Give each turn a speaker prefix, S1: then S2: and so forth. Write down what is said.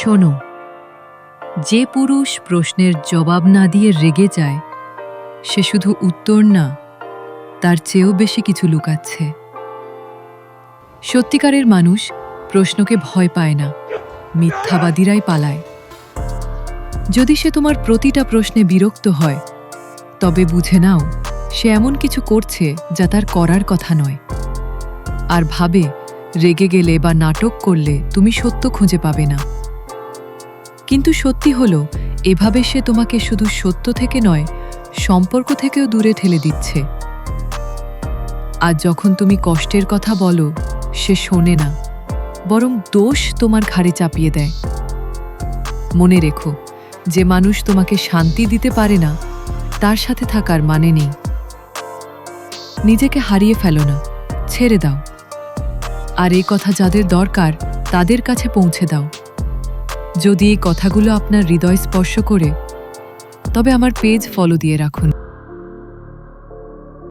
S1: শোনো, যে পুরুষ প্রশ্নের জবাব না দিয়ে রেগে যায়, সে শুধু উত্তর না, তার চেয়েও বেশি কিছু লুকাচ্ছে। সত্যিকারের মানুষ প্রশ্নকে ভয় পায় না, মিথ্যাবাদীরাই পালায়। যদি সে তোমার প্রতিটা প্রশ্নে বিরক্ত হয়, তবে বুঝে নাও, সে এমন কিছু করছে যা তার করার কথা নয়। আর ভাবে, রেগে গেলে বা নাটক করলে তুমি সত্য খুঁজে পাবে না। কিন্তু সত্যি হলো, এভাবে সে তোমাকে শুধু সত্য থেকে নয়, সম্পর্ক থেকেও দূরে ঠেলে দিচ্ছে। আর যখন তুমি কষ্টের কথা বলো, সে শোনে না, বরং দোষ তোমার ঘাড়ে চাপিয়ে দেয়। মনে রেখো, যে মানুষ তোমাকে শান্তি দিতে পারে না, তার সাথে থাকার মানে নেই। নিজেকে হারিয়ে ফেলো না, ছেড়ে দাও। আর এই কথা যাদের দরকার, তাদের কাছে পৌঁছে দাও। যদি এই কথাগুলো আপনার হৃদয় স্পর্শ করে তবে আমার পেজ ফলো দিয়ে রাখুন।